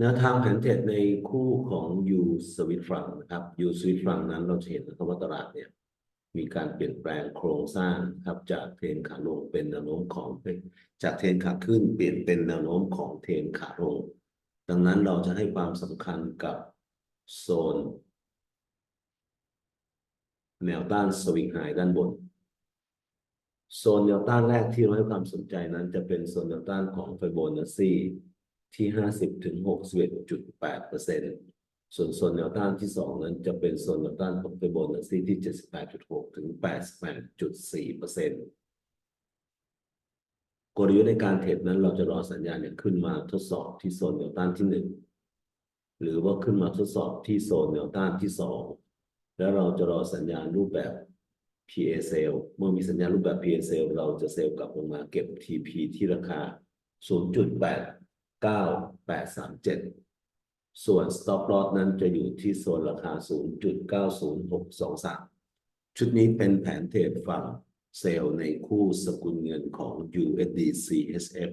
แนวทางแผนเทรดในคู่ของยูสวิตฟรังนะครับยูสวิตฟรังนั้นเราจะเห็นนะครับว่าตลาดเนี่ยมีการเปลี่ยนแปลงโครงสร้างครับจากเทรนขาลงเป็นแนวโน้มของจากเทรนขาขึ้นเปลี่ยนเป็นแนวโน้มของเทรนขาลง ดังนั้นเราจะให้ความสำคัญกับโซน แนวต้านสวิงไฮด้านบน โซนแนวต้านแรกที่เราให้ความสนใจนั้นจะเป็นโซนแนวต้านของไฟโบนัสซี ที่ห้าสิบถึงหกสิบเอ็ดจุดแปดเปอร์เซ็นต์ส่วนโซนแนวต้านที่สองนั้นจะเป็นโซนแนวต้านของไฟโบนัสซีที่เจ็ดสิบแปดจุดหกถึงแปดสิบแปดจุดสี่เปอร์เซ็นต์กลยุทธ์ในการเทรดนั้นเราจะรอสัญญาณเนี่ยขึ้นมาทดสอบที่โซนแนวต้านที่หนึ่งหรือว่าขึ้นมาทดสอบที่โซนแนวต้านที่สองแล้วเราจะรอสัญญาณรูปแบบ PA sale เมื่อมีสัญญาณรูปแบบ PA sale เราจะเซลล์กลับลงมาเก็บ TP ที่ราคา 9.837 ส่วน stop loss นั้นจะอยู่ที่โซนราคา 0.90623 ชุดนี้เป็นแผนเทรดฝั่งเซลล์ในคู่สกุลเงินของ USD CHF